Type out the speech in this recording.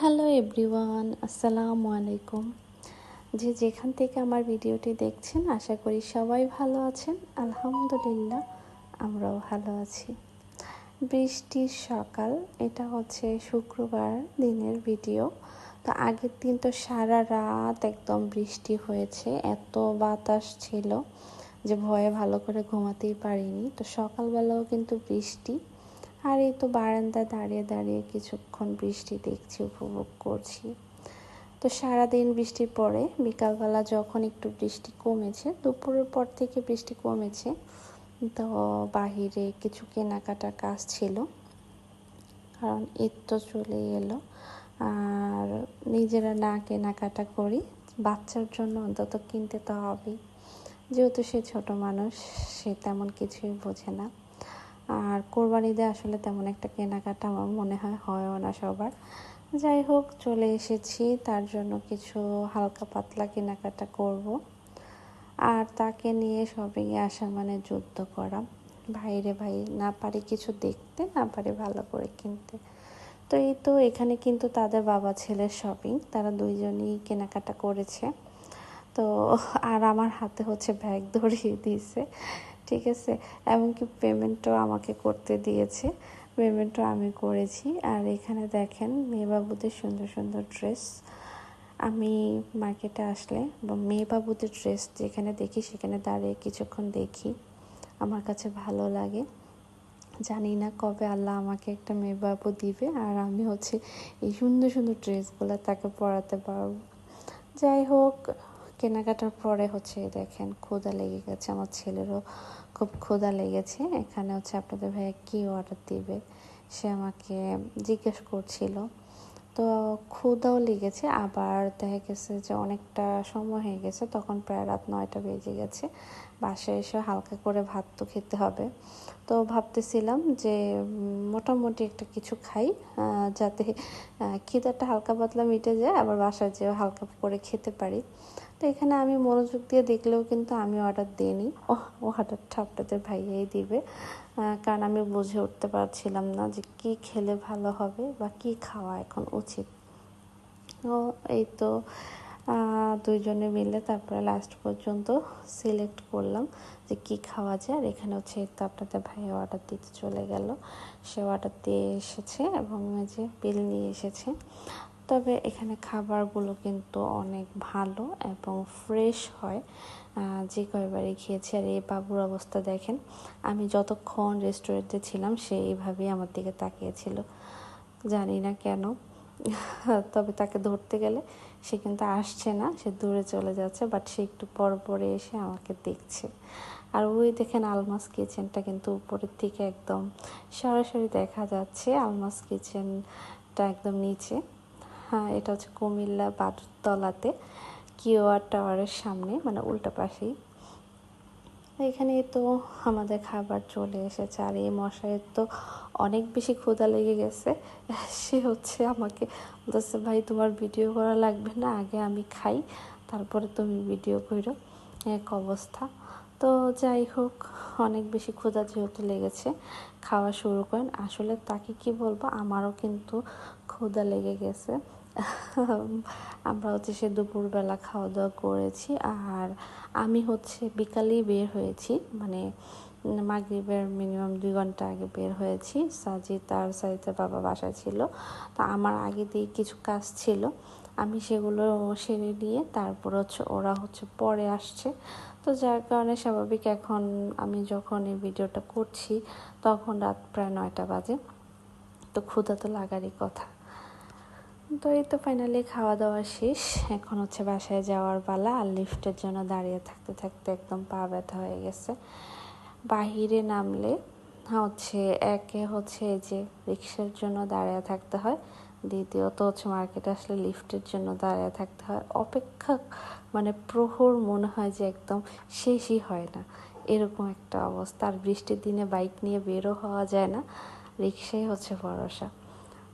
Hello everyone, আসসালামু আলাইকুম। যে যেখান থেকে আমার ভিডিওটি দেখছেন, আশা করি সবাই ভালো আছেন। আলহামদুলিল্লাহ, আমরাও ভালো আছি। বৃষ্টির সকাল, এটা হচ্ছে শুক্রবার দিনের ভিডিও। তো আগের দিন তো সারা রাত একদম বৃষ্টি হয়েছে, এত বাতাস ছিল যে ভয়ে ভালো করে ঘুমাতেই পারিনি। তো সকালবেলাও কিন্তু বৃষ্টি। আর এই তো বারান্দায় দাঁড়িয়ে দাঁড়িয়ে কিছুক্ষণ বৃষ্টি দেখছি, উপভোগ করছি। তো সারাদিন বৃষ্টির পরে বিকালবেলা যখন একটু বৃষ্টি কমেছে, দুপুরের পর থেকে বৃষ্টি কমেছে, তো বাহিরে কিছু কেনাকাটা কাজ ছিল। কারণ ঈদ তো চলে এলো, আর নিজেরা না কেনাকাটা করি, বাচ্চার জন্য অন্তত কিনতে তো হবেই। যেহেতু সে ছোট মানুষ, সে তেমন কিছুই বোঝে না। আর কোরবানিতে আসলে তেমন একটা কেনাকাটা আমার মনে হয়, হয়ও না সবার। যাই হোক, চলে এসেছি, তার জন্য কিছু হালকা পাতলা কেনাকাটা করব। আর তাকে নিয়ে শপিংয়ে আসা মানে যুদ্ধ করা। ভাইরে ভাই, না পারি কিছু দেখতে, না পারি ভালো করে কিনতে। তো এই তো, এখানে কিন্তু তাদের বাবা ছেলের শপিং তারা দুইজনই কেনাকাটা করেছে। তো আর আমার হাতে হচ্ছে ব্যাগ ধরিয়ে দিয়েছে, ঠিক আছে? এমনকি পেমেন্টও আমাকে করতে দিয়েছে। পেমেন্টও আমি করেছি। আর এখানে দেখেন মেয়েবাবুদের সুন্দর সুন্দর ড্রেস আমি মার্কেটে আসলে বা মেয়েবাবুদের ড্রেস যেখানে দেখি সেখানে দাঁড়িয়ে কিছুক্ষণ দেখি। আমার কাছে ভালো লাগে। জানি না কবে আল্লাহ আমাকে একটা মেয়েবাবু দিবে। আর আমি হচ্ছে এই সুন্দর সুন্দর ড্রেসগুলো তাকে পরাতে পারব। যাই হোক কেনাকাটার পরে হচ্ছে দেখেন ক্ষুদা লেগে গেছে, আমার ছেলেরও খুব ক্ষুদা লেগেছে। এখানে হচ্ছে আপনাদের ভাইয়া কী অর্ডার দিবে? সে আমাকে জিজ্ঞেস করছিল। তো ক্ষুদাও লেগেছে, আবার দেখা গেছে যে অনেকটা সময় হয়ে গেছে, তখন প্রায় রাত নয়টা বেজে গেছে। বাসায় এসে হালকা করে ভাত তো খেতে হবে। তো ভাবতেছিলাম যে মোটামুটি একটা কিছু খাই যাতে খিদাটা হালকা পাতলা মিটে যায়, আবার বাসায় যেয়ে হালকা করে খেতে পারি। তো এখানে আমি মনোযোগ দিয়ে দেখলেও কিন্তু আমি অর্ডার দিইনি। ও অর্ডারটা আপনাদের ভাইয়াই দিবে। কারণ আমি বুঝে উঠতে পারছিলাম না যে কি খেলে ভালো হবে বা কি খাওয়া এখন উচিত। ও, এই তো দুইজনে মিলে তারপরে লাস্ট পর্যন্ত সিলেক্ট করলাম যে কি খাওয়া যায়। আর এখানে হচ্ছে তো আপনাদের ভাই অর্ডার দিতে চলে গেল। সে অর্ডার দিয়ে এসেছে এবং যে বিল নিয়ে এসেছে। তবে এখানে খাবারগুলো কিন্তু অনেক ভালো এবং ফ্রেশ হয়। যে কয়বারে খেয়েছি আর এই বাবুর অবস্থা দেখেন, আমি যতক্ষণ রেস্টুরেন্টে ছিলাম সে এইভাবেই আমার দিকে তাকিয়েছিল। জানি না কেন, তবে তাকে ধরতে গেলে সে কিন্তু আসছে না, সে দূরে চলে যাচ্ছে বাট সে একটু পর পরে এসে আমাকে দেখছে। আর ওই দেখেন আলমাস কিচেনটা কিন্তু উপরের থেকে একদম সরাসরি দেখা যাচ্ছে, আলমাস কিচেনটা একদম নিচে। হ্যাঁ এটা হচ্ছে কুমিল্লা বাটুরতলাতে কিওয়ার টাওয়ারের সামনে মানে উল্টা পাশেই। এখানে তো আমাদের খাবার চলে এসেছে, আর এই মশাইয়ের তো অনেক বেশি ক্ষুধা লেগে গেছে। সে হচ্ছে আমাকে বলতেছে, ভাই, তোমার ভিডিও করা লাগবে না, আগে আমি খাই, তারপরে তুমি ভিডিও করো। এক অবস্থা। তো যাই হোক, অনেক বেশি ক্ষুধা যেহেতু লেগেছে, খাওয়া শুরু করেন। আসলে তাকে কি বলব, আমারও কিন্তু ক্ষুধা লেগে গেছে। আমরা হচ্ছে সে দুপুরবেলা খাওয়া দাওয়া করেছি আর আমি হচ্ছে বিকালেই বের হয়েছি। মানে মাগরীবের মিনিমাম দুই ঘণ্টা আগে বের হয়েছি। সাজি তার সাজিতে বাবা বাসা ছিল। তা আমার আগে দিয়ে কিছু কাজ ছিল। আমি সেগুলো সেরে নিয়ে তারপর হচ্ছে ওরা হচ্ছে পরে আসছে। তো যার কারণে স্বাভাবিক এখন আমি যখন এই ভিডিওটা করছি তখন রাত প্রায় নয়টা বাজে। তো ক্ষুধা তো লাগারই কথা। তো এই তো ফাইনালি খাওয়া দাওয়া শেষ। এখন হচ্ছে বাসায় যাওয়ার পালা আর লিফটের জন্য দাঁড়িয়ে থাকতে থাকতে একদম পা ব্যথা হয়ে গেছে। বাহিরে নামলে হচ্ছে একে হচ্ছে যে রিক্সার জন্য দাঁড়িয়ে থাকতে হয়। দ্বিতীয়ত হচ্ছে মার্কেটে আসলে লিফটের জন্য দাঁড়িয়ে থাকতে হয়। অপেক্ষা মানে প্রহর মনে হয় যে একদম শেষই হয় না। এরকম একটা অবস্থা। আর বৃষ্টির দিনে বাইক নিয়ে বেরো হওয়া যায় না। রিক্সাই হচ্ছে ভরসা।